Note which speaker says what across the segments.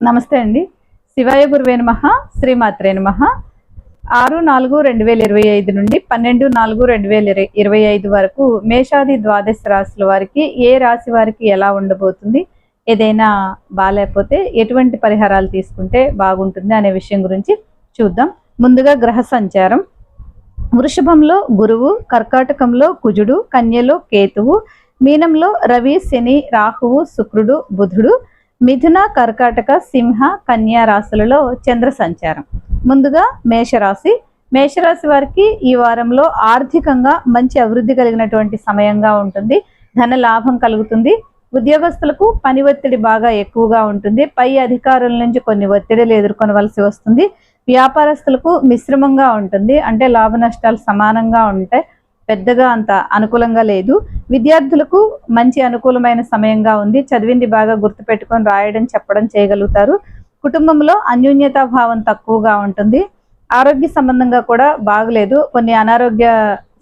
Speaker 1: నమస్తే అండి. శివాయ గురువే నమ శ్రీమాత్రే నమ. ఆరు నాలుగు రెండు వేల ఇరవై ఐదు నుండి పన్నెండు నాలుగు రెండు వేల ఇరవై- ఇరవై ఐదు వరకు మేషాది ద్వాదశ రాశుల వారికి ఏ రాశి వారికి ఎలా ఉండబోతుంది ఏదైనా బాగాలేకపోతే ఎటువంటి పరిహారాలు తీసుకుంటే బాగుంటుంది అనే విషయం గురించి చూద్దాం. ముందుగా గ్రహ సంచారం. వృషభంలో గురువు కర్కాటకంలో కుజుడు కన్యలో కేతువు మీనంలో రవి శని రాహువు శుక్రుడు బుధుడు మిథున కర్కాటక సింహ కన్యా రాశులలో చంద్ర సంచారం. ముందుగా మేషరాశి. మేషరాశి వారికి ఈ వారంలో ఆర్థికంగా మంచి అభివృద్ధి కలిగినటువంటి సమయంగా ఉంటుంది. ధన లాభం కలుగుతుంది. ఉద్యోగస్తులకు పని ఒత్తిడి బాగా ఎక్కువగా ఉంటుంది. పై అధికారుల నుంచి కొన్ని ఒత్తిడిలు ఎదుర్కొనవలసి వస్తుంది. వ్యాపారస్తులకు మిశ్రమంగా ఉంటుంది. అంటే లాభ నష్టాలు సమానంగా ఉంటాయి. పెద్దగా అంత అనుకూలంగా లేదు. విద్యార్థులకు మంచి అనుకూలమైన సమయంగా ఉంది. చదివింది బాగా గుర్తుపెట్టుకొని రాయడం చెప్పడం చేయగలుగుతారు. కుటుంబంలో అన్యోన్యతా భావం తక్కువగా ఉంటుంది. ఆరోగ్య సంబంధంగా కూడా బాగలేదు. కొన్ని అనారోగ్య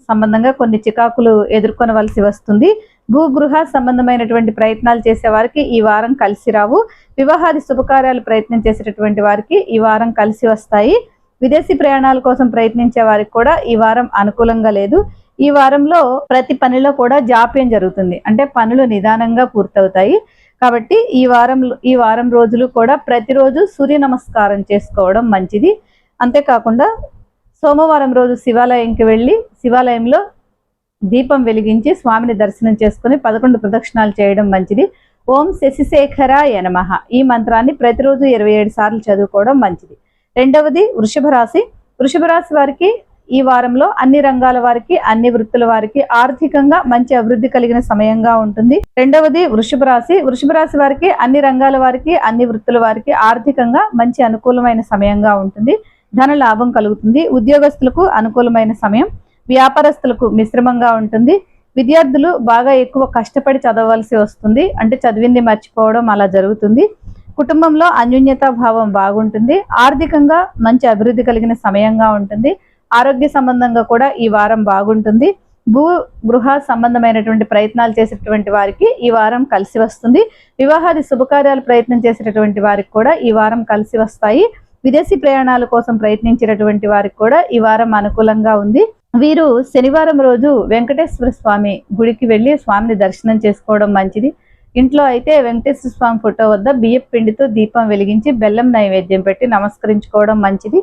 Speaker 1: సంబంధంగా కొన్ని చికాకులు ఎదుర్కొనవలసి వస్తుంది. భూగృహ సంబంధమైనటువంటి ప్రయత్నాలు చేసే వారికి ఈ వారం కలిసి రావు. వివాహాది శుభకార్యాలు ప్రయత్నం చేసేటటువంటి వారికి ఈ వారం కలిసి వస్తాయి. విదేశీ ప్రయాణాల కోసం ప్రయత్నించే వారికి కూడా ఈ వారం అనుకూలంగా లేదు. ఈ వారంలో ప్రతి పనిలో కూడా జాప్యం జరుగుతుంది. అంటే పనులు నిదానంగా పూర్తవుతాయి. కాబట్టి ఈ వారం ఈ వారం రోజులు కూడా ప్రతిరోజు సూర్య నమస్కారం చేసుకోవడం మంచిది. అంతేకాకుండా సోమవారం రోజు శివాలయంకి వెళ్ళి శివాలయంలో దీపం వెలిగించి స్వామిని దర్శనం చేసుకుని పదకొండు ప్రదక్షిణాలు చేయడం మంచిది. ఓం శశిశేఖర యనమహ ఈ మంత్రాన్ని ప్రతిరోజు ఇరవై ఏడు సార్లు చదువుకోవడం మంచిది. రెండవది వృషభ రాశి వృషభ రాశి వారికి ఈ వారంలో అన్ని రంగాల వారికి అన్ని వృత్తుల వారికి ఆర్థికంగా మంచి అభివృద్ధి కలిగిన సమయంగా ఉంటుంది. రెండవది వృషభ రాశి. వృషభ రాశి వారికి అన్ని రంగాల వారికి అన్ని వృత్తుల వారికి ఆర్థికంగా మంచి అనుకూలమైన సమయంగా ఉంటుంది. ధన లాభం కలుగుతుంది. ఉద్యోగస్తులకు అనుకూలమైన సమయం. వ్యాపారస్తులకు మిశ్రమంగా ఉంటుంది. విద్యార్థులు బాగా ఎక్కువ కష్టపడి చదవవలసి వస్తుంది. అంటే చదివింది మర్చిపోవడం అలా జరుగుతుంది. కుటుంబంలో అన్యోన్యతా భావం బాగుంటుంది. ఆర్థికంగా మంచి అభివృద్ధి కలిగిన సమయంగా ఉంటుంది. ఆరోగ్య సంబంధంగా కూడా ఈ వారం బాగుంటుంది. భూ గృహ సంబంధమైనటువంటి ప్రయత్నాలు చేసేటువంటి వారికి ఈ వారం కలిసి వస్తుంది. వివాహాది శుభకార్యాలు ప్రయత్నం చేసేటటువంటి వారికి కూడా ఈ వారం కలిసి వస్తాయి. విదేశీ ప్రయాణాల కోసం ప్రయత్నించేటటువంటి వారికి కూడా ఈ వారం అనుకూలంగా ఉంది. వీరు శనివారం రోజు వెంకటేశ్వర స్వామి గుడికి వెళ్ళి స్వామిని దర్శనం చేసుకోవడం మంచిది. ఇంట్లో అయితే వెంకటేశ్వర స్వామి ఫోటో వద్ద బియ్యం పిండితో దీపం వెలిగించి బెల్లం నైవేద్యం పెట్టి నమస్కరించుకోవడం మంచిది.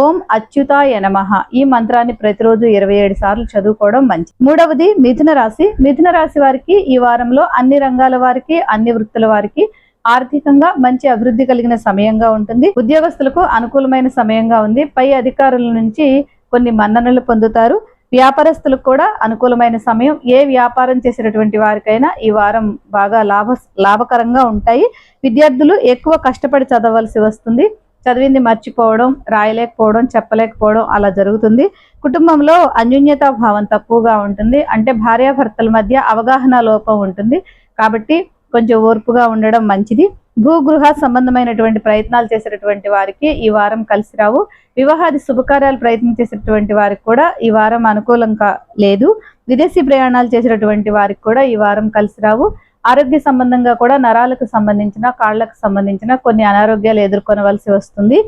Speaker 1: ఓం అచ్యుతాయ నమ. ఈ మంత్రాన్ని ప్రతిరోజు ఇరవై ఏడు సార్లు చదువుకోవడం మంచిది. మూడవది మిథున రాశి. మిథున రాశి వారికి ఈ వారంలో అన్ని రంగాల వారికి అన్ని వృత్తుల వారికి ఆర్థికంగా మంచి అభివృద్ధి కలిగిన సమయంగా ఉంటుంది. ఉద్యోగస్తులకు అనుకూలమైన సమయంగా ఉంది. పై అధికారుల నుంచి కొన్ని మన్ననలు పొందుతారు. వ్యాపారస్తులకు కూడా అనుకూలమైన సమయం. ఏ వ్యాపారం చేసినటువంటి వారికైనా ఈ వారం బాగా లాభ లాభకరంగా ఉంటాయి. విద్యార్థులు ఎక్కువ కష్టపడి చదవలసి వస్తుంది. చదివింది మర్చిపోవడం రాయలేకపోవడం చెప్పలేకపోవడం అలా జరుగుతుంది. కుటుంబంలో అన్యోన్యతా భావం తక్కువగా ఉంటుంది. అంటే భార్యాభర్తల మధ్య అవగాహన లోపం ఉంటుంది. కాబట్టి కొంచెం ఓర్పుగా ఉండడం మంచిది. భూగృహ సంబంధమైనటువంటి ప్రయత్నాలు చేసేటటువంటి వారికి ఈ వారం కలిసి రావు. వివాహాది శుభకార్యాలు ప్రయత్నం చేసేటటువంటి వారికి కూడా ఈ వారం అనుకూలంగా లేదు. విదేశీ ప్రయాణాలు చేసేటటువంటి వారికి కూడా ఈ వారం కలిసి రావు. ఆరోగ్య సంబంధంగా కూడా నరాలకు సంబంధించిన కాళ్ళకు సంబంధించిన కొన్ని అనారోగ్యాలు ఎదుర్కొనవలసి వస్తుంది.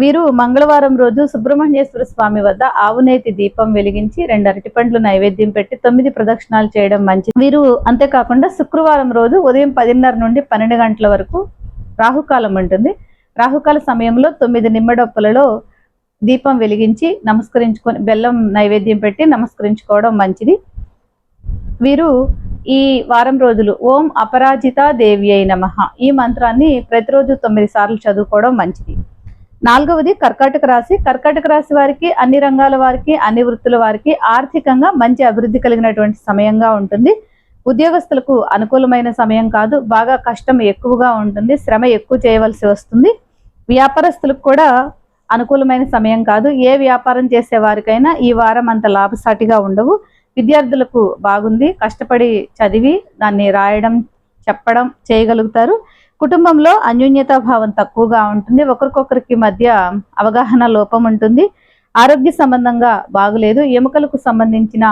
Speaker 1: వీరు మంగళవారం రోజు సుబ్రహ్మణ్యేశ్వర స్వామి వద్ద ఆవునేతి దీపం వెలిగించి రెండు అరటిపండ్లు నైవేద్యం పెట్టి తొమ్మిది ప్రదక్షిణాలు చేయడం మంచిది. వీరు అంతేకాకుండా శుక్రవారం రోజు ఉదయం పదిన్నర నుండి పన్నెండు గంటల వరకు రాహుకాలం ఉంటుంది. రాహుకాల సమయంలో తొమ్మిది నిమ్మడొప్పలలో దీపం వెలిగించి నమస్కరించుకొని బెల్లం నైవేద్యం పెట్టి నమస్కరించుకోవడం మంచిది. వీరు ఈ వారం రోజులు ఓం అపరాజిత దేవి అయి నమః. ఈ మంత్రాన్ని ప్రతిరోజు తొమ్మిది సార్లు చదువుకోవడం మంచిది. నాలుగవది కర్కాటక రాశి. కర్కాటక రాశి వారికి అన్ని రంగాల వారికి అన్ని వృత్తుల వారికి ఆర్థికంగా మంచి అభివృద్ధి కలిగినటువంటి సమయంగా ఉంటుంది. ఉద్యోగస్తులకు అనుకూలమైన సమయం కాదు. బాగా కష్టం ఎక్కువగా ఉంటుంది. శ్రమ ఎక్కువ చేయవలసి వస్తుంది. వ్యాపారస్తులకు కూడా అనుకూలమైన సమయం కాదు. ఏ వ్యాపారం చేసే వారికైనా ఈ వారం అంత లాభసాటిగా ఉండవు. విద్యార్థులకు బాగుంది. కష్టపడి చదివి దాన్ని రాయడం చెప్పడం చేయగలుగుతారు. కుటుంబంలో అన్యోన్యతా భావం తక్కువగా ఉంటుంది. ఒకరికొకరికి మధ్య అవగాహన లోపం ఉంటుంది. ఆరోగ్య సంబంధంగా బాగులేదు. ఎముకలకు సంబంధించిన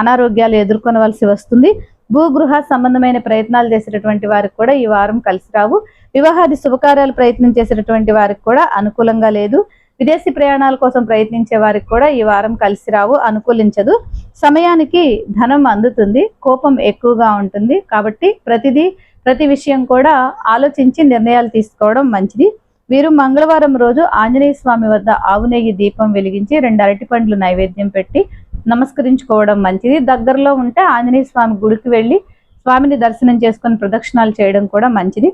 Speaker 1: అనారోగ్యాలు ఎదుర్కొనవలసి వస్తుంది. భూగృహ సంబంధమైన ప్రయత్నాలు చేసేటటువంటి వారికి కూడా ఈ వారం కలిసి రావు. వివాహాది శుభకార్యాలు ప్రయత్నం చేసేటటువంటి వారికి కూడా అనుకూలంగా లేదు. విదేశీ ప్రయాణాల కోసం ప్రయత్నించే వారికి కూడా ఈ వారం కలిసి రావు అనుకూలించదు. సమయానికి ధనం అందుతుంది కోపం ఎక్కువగా ఉంటుంది. కాబట్టి ప్రతిదీ ప్రతి విషయం కూడా ఆలోచించి నిర్ణయాలు తీసుకోవడం మంచిది. వీరు మంగళవారం రోజు ఆంజనేయ స్వామి వద్ద ఆవు నెయ్యి దీపం వెలిగించి రెండు అరటిపండ్లు నైవేద్యం పెట్టి నమస్కరించుకోవడం మంచిది. దగ్గరలో ఉంటే ఆంజనేయ స్వామి గుడికి వెళ్ళి స్వామిని దర్శనం చేసుకుని ప్రదక్షిణాలు చేయడం కూడా మంచిది.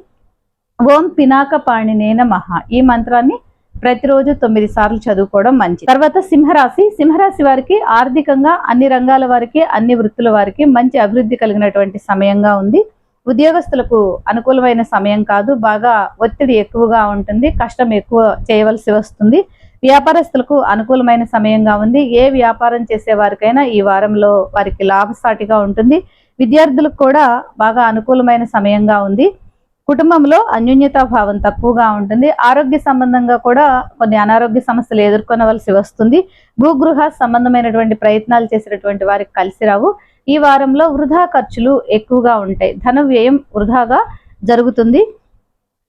Speaker 1: ఓం పినాక పాణినేన మహా ఈ మంత్రాన్ని ప్రతిరోజు తొమ్మిది సార్లు చదువుకోవడం మంచిది. తర్వాత సింహరాశి. సింహరాశి వారికి ఆర్థికంగా అన్ని రంగాల వారికి అన్ని వృత్తుల వారికి మంచి అభివృద్ధి కలిగినటువంటి సమయంగా ఉంది. ఉద్యోగస్తులకు అనుకూలమైన సమయం కాదు. బాగా ఒత్తిడి ఎక్కువగా ఉంటుంది. కష్టం ఎక్కువ చేయవలసి వస్తుంది. వ్యాపారస్తులకు అనుకూలమైన సమయంగా ఉంది. ఏ వ్యాపారం చేసే వారికైనా ఈ వారంలో వారికి లాభసాటిగా ఉంటుంది. విద్యార్థులకు కూడా బాగా అనుకూలమైన సమయంగా ఉంది. కుటుంబంలో అన్యోన్యతా భావం తక్కువగా ఉంటుంది. ఆరోగ్య సంబంధంగా కూడా కొన్ని అనారోగ్య సమస్యలు ఎదుర్కొనవలసి వస్తుంది. భూగృహ సంబంధమైనటువంటి ప్రయత్నాలు చేసినటువంటి వారికి కలిసి రావు. ఈ వారంలో వృధా ఖర్చులు ఎక్కువగా ఉంటాయి. ధన వ్యయం వృధాగా జరుగుతుంది.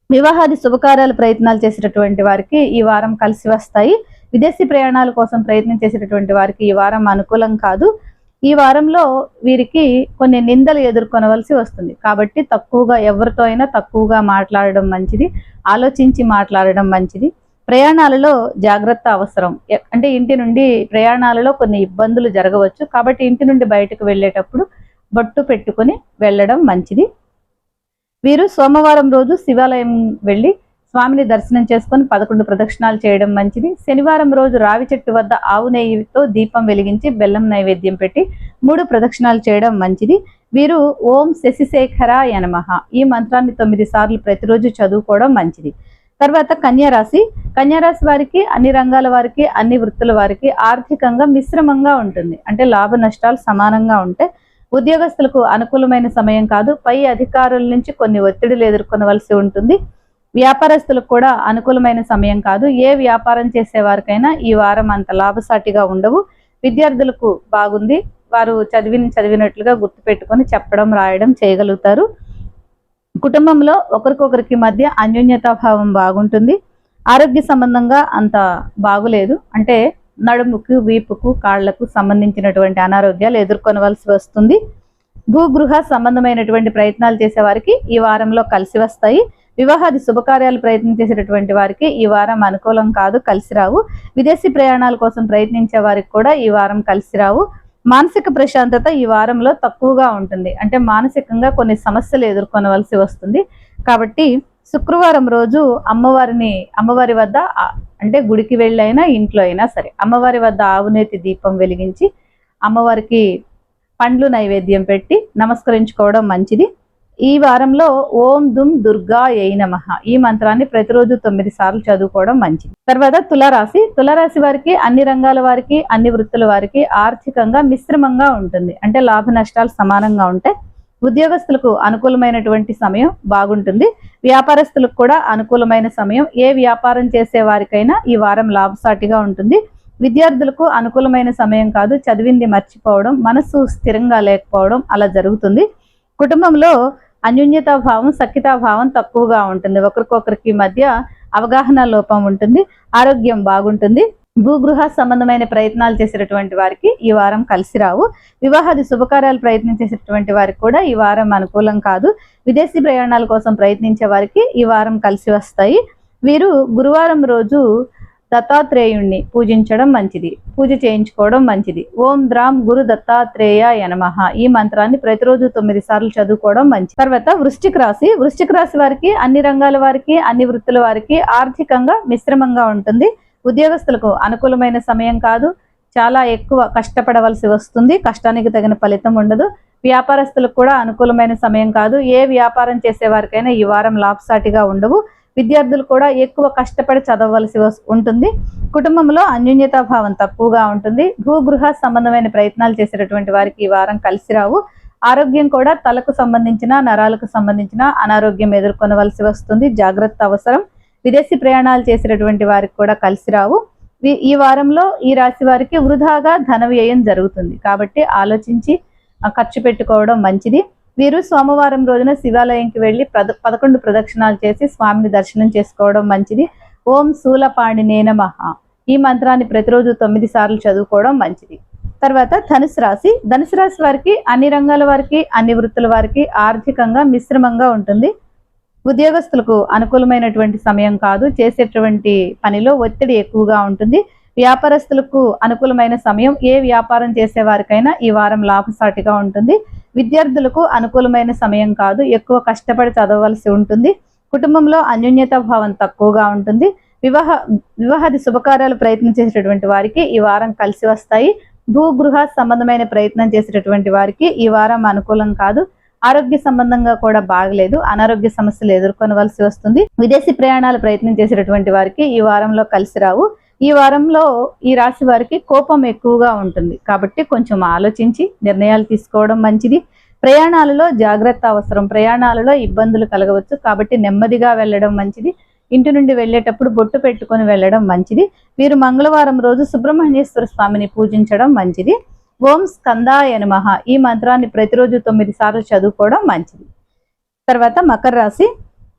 Speaker 1: వివాహాది శుభకార్యాల ప్రయత్నాలు చేసేటటువంటి వారికి ఈ వారం కలిసి వస్తాయి. విదేశీ ప్రయాణాల కోసం ప్రయత్నం చేసినటువంటి వారికి ఈ వారం అనుకూలం కాదు. ఈ వారంలో వీరికి కొన్ని నిందలు ఎదుర్కొనవలసి వస్తుంది. కాబట్టి తక్కువగా ఎవరితో అయినా తక్కువగా మాట్లాడడం మంచిది. ఆలోచించి మాట్లాడడం మంచిది. ప్రయాణాలలో జాగ్రత్త అవసరం. అంటే ఇంటి నుండి ప్రయాణాలలో కొన్ని ఇబ్బందులు జరగవచ్చు. కాబట్టి ఇంటి నుండి బయటకు వెళ్ళేటప్పుడు బొట్టు పెట్టుకొని వెళ్ళడం మంచిది. వీరు సోమవారం రోజు శివాలయం వెళ్ళి స్వామిని దర్శనం చేసుకొని పదకొండు ప్రదక్షిణాలు చేయడం మంచిది. శనివారం రోజు రావి చెట్టు వద్ద ఆవు నెయ్యితో దీపం వెలిగించి బెల్లం నైవేద్యం పెట్టి మూడు ప్రదక్షిణాలు చేయడం మంచిది. వీరు ఓం శశిశేఖర యనమహ ఈ మంత్రాన్ని తొమ్మిది సార్లు ప్రతిరోజు చదువుకోవడం మంచిది. తర్వాత కన్యారాశి. కన్యారాశి వారికి అన్ని రంగాల వారికి అన్ని వృత్తుల వారికి ఆర్థికంగా మిశ్రమంగా ఉంటుంది. అంటే లాభ నష్టాలు సమానంగా ఉంటాయి ఉద్యోగస్తులకు అనుకూలమైన సమయం కాదు. పై అధికారుల నుంచి కొన్ని ఒత్తిడిలు ఎదుర్కొనవలసి ఉంటుంది. వ్యాపారస్తులకు కూడా అనుకూలమైన సమయం కాదు. ఏ వ్యాపారం చేసే వారికైనా ఈ వారం అంత లాభసాటిగా ఉండవు. విద్యార్థులకు బాగుంది. వారు చదివిన చదివినట్లుగా గుర్తుపెట్టుకొని చెప్పడం రాయడం చేయగలుగుతారు. కుటుంబంలో ఒకరికొకరికి మధ్య అన్యోన్యతాభావం బాగుంటుంది. ఆరోగ్య సంబంధంగా అంత బాగులేదు. అంటే నడుముకు వీపుకు కాళ్ళకు సంబంధించినటువంటి అనారోగ్యాలు ఎదుర్కొనవలసి వస్తుంది. భూగృహ సంబంధమైనటువంటి ప్రయత్నాలు చేసే వారికి ఈ వారంలో కలిసి వస్తాయి. వివాహాది శుభకార్యాలు ప్రయత్నం చేసేటటువంటి వారికి ఈ వారం అనుకూలం కాదు కలిసి రావు. విదేశీ ప్రయాణాల కోసం ప్రయత్నించే వారికి కూడా ఈ వారం కలిసి రావు. మానసిక ప్రశాంతత ఈ వారంలో తక్కువగా ఉంటుంది. అంటే మానసికంగా కొన్ని సమస్యలు ఎదుర్కొనవలసి వస్తుంది. కాబట్టి శుక్రవారం రోజు అమ్మవారిని అమ్మవారి వద్ద అంటే గుడికి వెళ్ళైనా ఇంట్లో అయినా సరే అమ్మవారి వద్ద ఆవునేతి దీపం వెలిగించి అమ్మవారికి పండ్లు నైవేద్యం పెట్టి నమస్కరించుకోవడం మంచిది. ఈ వారంలో ఓం దుమ్ దుర్గా ఏ నమః. ఈ మంత్రాన్ని ప్రతిరోజు తొమ్మిది సార్లు చదువుకోవడం మంచిది. తర్వాత తులారాశి. తులారాశి వారికి అన్ని రంగాల వారికి అన్ని వృత్తుల వారికి ఆర్థికంగా మిశ్రమంగా ఉంటుంది. అంటే లాభ నష్టాలు సమానంగా ఉంటాయి ఉద్యోగస్తులకు అనుకూలమైనటువంటి సమయం బాగుంటుంది. వ్యాపారస్తులకు కూడా అనుకూలమైన సమయం. ఏ వ్యాపారం చేసే వారికైనా ఈ వారం లాభసాటిగా ఉంటుంది. విద్యార్థులకు అనుకూలమైన సమయం కాదు. చదివింది మర్చిపోవడం మనసు స్థిరంగా లేకపోవడం అలా జరుగుతుంది. కుటుంబంలో అన్యోన్యతా భావం భావం తక్కువగా ఉంటుంది. ఒకరికొకరికి మధ్య అవగాహన లోపం ఉంటుంది ఆరోగ్యం బాగుంటుంది. భూగృహ సంబంధమైన ప్రయత్నాలు చేసేటటువంటి వారికి ఈ వారం కలిసి రావు. వివాహాది శుభకార్యాలు ప్రయత్నించేసినటువంటి వారికి కూడా ఈ వారం అనుకూలం కాదు. విదేశీ ప్రయాణాల కోసం ప్రయత్నించే వారికి ఈ వారం కలిసి వస్తాయి. వీరు గురువారం రోజు దత్తాత్రేయుణ్ణి పూజించడం మంచిది. పూజ చేయించుకోవడం మంచిది. ఓం ద్రాం గురు దత్తాత్రేయ యనమహ ఈ మంత్రాన్ని ప్రతిరోజు తొమ్మిది సార్లు చదువుకోవడం మంచిది. తర్వాత వృశ్చిక రాశి. వృశ్చిక రాశి వారికి అన్ని రంగాల వారికి అన్ని వృత్తుల వారికి ఆర్థికంగా మిశ్రమంగా ఉంటుంది. ఉద్యోగస్తులకు అనుకూలమైన సమయం కాదు. చాలా ఎక్కువ కష్టపడవలసి వస్తుంది. కష్టానికి తగిన ఫలితం ఉండదు. వ్యాపారస్తులకు కూడా అనుకూలమైన సమయం కాదు. ఏ వ్యాపారం చేసే వారికైనా ఈ వారం లాభసాటిగా ఉండవు. విద్యార్థులు కూడా ఎక్కువ కష్టపడి చదవవలసి ఉంటుంది. కుటుంబంలో అన్యోన్యతా భావం తక్కువగా ఉంటుంది. భూగృహ సంబంధమైన ప్రయత్నాలు చేసేటటువంటి వారికి ఈ వారం కలిసి రావు. ఆరోగ్యం కూడా తలకు సంబంధించిన నరాలకు సంబంధించిన అనారోగ్యం ఎదుర్కొనవలసి వస్తుంది. జాగ్రత్త అవసరం. విదేశీ ప్రయాణాలు చేసేటటువంటి వారికి కూడా కలిసి రావు. ఈ వారంలో ఈ రాశి వారికి వృధాగా ధన వ్యయం జరుగుతుంది. కాబట్టి ఆలోచించి ఖర్చు పెట్టుకోవడం మంచిది. వీరు సోమవారం రోజున శివాలయంకి వెళ్ళి ప్రద పదకొండు ప్రదక్షిణాలు చేసి స్వామిని దర్శనం చేసుకోవడం మంచిది. ఓం శూలపాణినేన మహా ఈ మంత్రాన్ని ప్రతిరోజు తొమ్మిది సార్లు చదువుకోవడం మంచిది. తర్వాత ధనుసు రాశి. ధనుసు రాశి వారికి అన్ని రంగాల వారికి అన్ని వృత్తుల వారికి ఆర్థికంగా మిశ్రమంగా ఉంటుంది. ఉద్యోగస్తులకు అనుకూలమైనటువంటి సమయం కాదు. చేసేటువంటి పనిలో ఒత్తిడి ఎక్కువగా ఉంటుంది. వ్యాపారస్తులకు అనుకూలమైన సమయం ఏ వ్యాపారం చేసే వారికైనా ఈ వారం లాభసాటిగా ఉంటుంది. విద్యార్థులకు అనుకూలమైన సమయం కాదు ఎక్కువ కష్టపడి చదవవలసి ఉంటుంది. కుటుంబంలో అన్యోన్యత భావం తక్కువగా ఉంటుంది. వివాహ వివాహాది శుభకార్యాలు ప్రయత్నం చేసేటటువంటి వారికి ఈ వారం కలిసి వస్తాయి. భూగృహ సంబంధమైన ప్రయత్నం చేసేటటువంటి వారికి ఈ వారం అనుకూలం కాదు. ఆరోగ్య సంబంధంగా కూడా బాగలేదు. అనారోగ్య సమస్యలు ఎదుర్కొనవలసి వస్తుంది. విదేశీ ప్రయాణాలు ప్రయత్నం చేసేటటువంటి వారికి ఈ వారంలో కలిసి రావు. ఈ వారంలో ఈ రాశి వారికి కోపం ఎక్కువగా ఉంటుంది. కాబట్టి కొంచెం ఆలోచించి నిర్ణయాలు తీసుకోవడం మంచిది. ప్రయాణాలలో జాగ్రత్త అవసరం. ప్రయాణాలలో ఇబ్బందులు కలగవచ్చు. కాబట్టి నెమ్మదిగా వెళ్ళడం మంచిది. ఇంటి నుండి వెళ్ళేటప్పుడు బొట్టు పెట్టుకొని వెళ్ళడం మంచిది. వీరు మంగళవారం రోజు సుబ్రహ్మణ్యేశ్వర స్వామిని పూజించడం మంచిది. ఓం స్కందాయ నమః. ఈ మంత్రాన్ని ప్రతిరోజు తొమ్మిది సార్లు చదువుకోవడం మంచిది. తర్వాత మకర రాశి.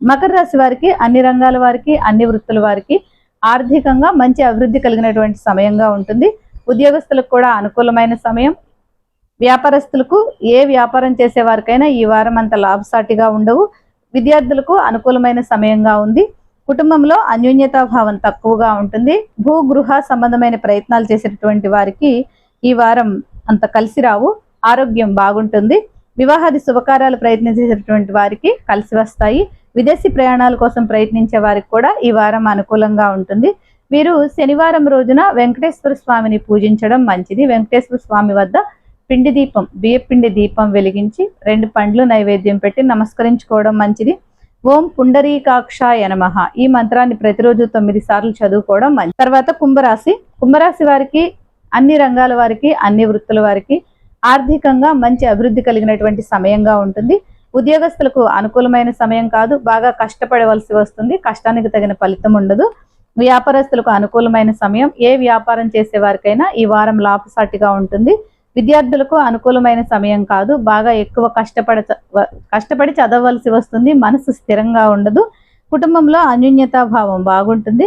Speaker 1: మకర రాశి వారికి అన్ని రంగాల వారికి అన్ని వృత్తుల వారికి ఆర్థికంగా మంచి అభివృద్ధి కలిగినటువంటి సమయంగా ఉంటుంది. ఉద్యోగస్తులకు కూడా అనుకూలమైన సమయం. వ్యాపారస్తులకు ఏ వ్యాపారం చేసే వారికైనా ఈ వారం అంత లాభసాటిగా ఉండవు. విద్యార్థులకు అనుకూలమైన సమయంగా ఉంది. కుటుంబంలో అన్యోన్యతాభావం తక్కువగా ఉంటుంది. భూగృహ సంబంధమైన ప్రయత్నాలు చేసేటటువంటి వారికి ఈ వారం అంత కలిసి రావు. ఆరోగ్యం బాగుంటుంది. వివాహాది శుభకార్యాలు ప్రయత్నం చేసినటువంటి వారికి కలిసి వస్తాయి. విదేశీ ప్రయాణాల కోసం ప్రయత్నించే వారికి కూడా ఈ వారం అనుకూలంగా ఉంటుంది. వీరు శనివారం రోజున వెంకటేశ్వర స్వామిని పూజించడం మంచిది. వెంకటేశ్వర స్వామి వద్ద పిండి దీపం బియ్యపిండి దీపం వెలిగించి రెండు పండ్లు నైవేద్యం పెట్టి నమస్కరించుకోవడం మంచిది. ఓం పుండరీకాక్షాయ యనమహ ఈ మంత్రాన్ని ప్రతిరోజు తొమ్మిది సార్లు చదువుకోవడం మంచిది తర్వాత కుంభరాశి. కుంభరాశి వారికి అన్ని రంగాల వారికి అన్ని వృత్తుల వారికి ఆర్థికంగా మంచి అభివృద్ధి కలిగినటువంటి సమయంగా ఉంటుంది. ఉద్యోగస్తులకు అనుకూలమైన సమయం కాదు బాగా కష్టపడవలసి వస్తుంది. కష్టానికి తగిన ఫలితం ఉండదు. వ్యాపారస్తులకు అనుకూలమైన సమయం ఏ వ్యాపారం చేసే వారికైనా ఈ వారం లాభసాటిగా ఉంటుంది. విద్యార్థులకు అనుకూలమైన సమయం కాదు బాగా ఎక్కువ కష్టపడ కష్టపడి చదవవలసి వస్తుంది మనసు స్థిరంగా ఉండదు. కుటుంబంలో అన్యోన్యతా భావం బాగుంటుంది.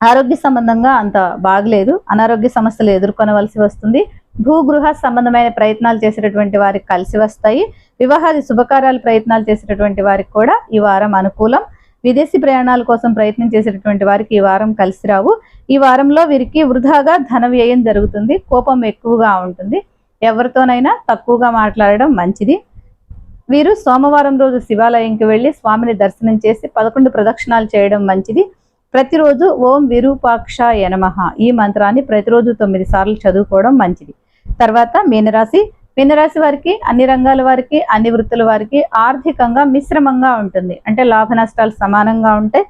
Speaker 1: ఆరోగ్య సంబంధంగా అంత బాగలేదు. అనారోగ్య సమస్యలు ఎదుర్కొనవలసి వస్తుంది. భూగృహ సంబంధమైన ప్రయత్నాలు చేసేటటువంటి వారికి కలిసి వస్తాయి. వివాహాది శుభకార్యాలు ప్రయత్నాలు చేసేటటువంటి వారికి కూడా ఈ వారం అనుకూలం. విదేశీ ప్రయాణాల కోసం ప్రయత్నం చేసేటటువంటి వారికి ఈ వారం కలిసి రావు. ఈ వారంలో వీరికి వృధాగా ధన వ్యయం జరుగుతుంది. కోపం ఎక్కువగా ఉంటుంది. ఎవరితోనైనా తక్కువగా మాట్లాడడం మంచిది. వీరు సోమవారం రోజు శివాలయంకి వెళ్ళి స్వామిని దర్శనం చేసి పదకొండు ప్రదక్షిణాలు చేయడం మంచిది. ప్రతిరోజు ఓం విరూపాక్ష యనమః ఈ మంత్రాన్ని ప్రతిరోజు తొమ్మిది సార్లు చదువుకోవడం మంచిది. తర్వాత మీనరాశి. మీనరాశి వారికి అన్ని రంగాల వారికి అన్ని వృత్తుల వారికి ఆర్థికంగా మిశ్రమంగా ఉంటుంది. అంటే లాభ నష్టాలు సమానంగా ఉంటే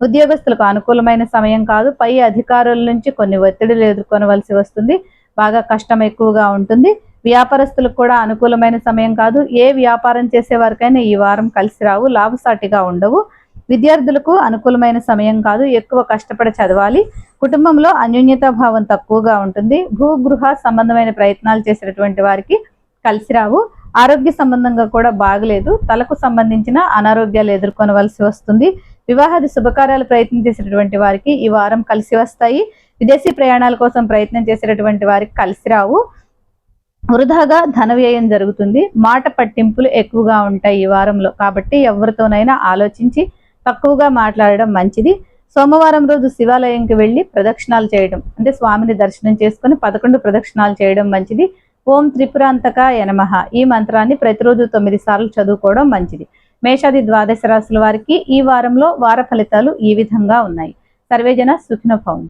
Speaker 1: ఉద్యోగస్తులకు అనుకూలమైన సమయం కాదు. పై అధికారుల నుంచి కొన్ని ఒత్తిడులు ఎదుర్కొనవలసి వస్తుంది. బాగా కష్టం ఎక్కువగా ఉంటుంది. వ్యాపారస్తులకు కూడా అనుకూలమైన సమయం కాదు. ఏ వ్యాపారం చేసే వారికైనా ఈ వారం కలిసి రావు. లాభసాటిగా ఉండవు. విద్యార్థులకు అనుకూలమైన సమయం కాదు ఎక్కువ కష్టపడి చదవాలి. కుటుంబంలో అన్యోన్యతా భావం తక్కువగా ఉంటుంది. భూగృహ సంబంధమైన ప్రయత్నాలు చేసేటటువంటి వారికి కలిసి రావు. ఆరోగ్య సంబంధంగా కూడా బాగలేదు. తలకు సంబంధించిన అనారోగ్యాలు ఎదుర్కొనవలసి వస్తుంది. వివాహాది శుభకార్యాలు ప్రయత్నం చేసేటటువంటి వారికి ఈ వారం కలిసి వస్తాయి. విదేశీ ప్రయాణాల కోసం ప్రయత్నం చేసేటటువంటి వారికి కలిసి రావు. వృధాగా ధన వ్యయం జరుగుతుంది. మాట పట్టింపులు ఎక్కువగా ఉంటాయి ఈ వారంలో. కాబట్టి ఎవరితోనైనా ఆలోచించి తక్కువగా మాట్లాడడం మంచిది. సోమవారం రోజు శివాలయంకి వెళ్ళి ప్రదక్షిణాలు చేయడం అంటే స్వామిని దర్శనం చేసుకుని పదకొండు ప్రదక్షిణాలు చేయడం మంచిది. ఓం త్రిపురాంతక యనమహ ఈ మంత్రాన్ని ప్రతిరోజు తొమ్మిది సార్లు చదువుకోవడం మంచిది. మేషాది ద్వాదశ రాశుల వారికి ఈ వారంలో వార ఫలితాలు ఈ విధంగా ఉన్నాయి. సర్వేజన సుఖినోభవం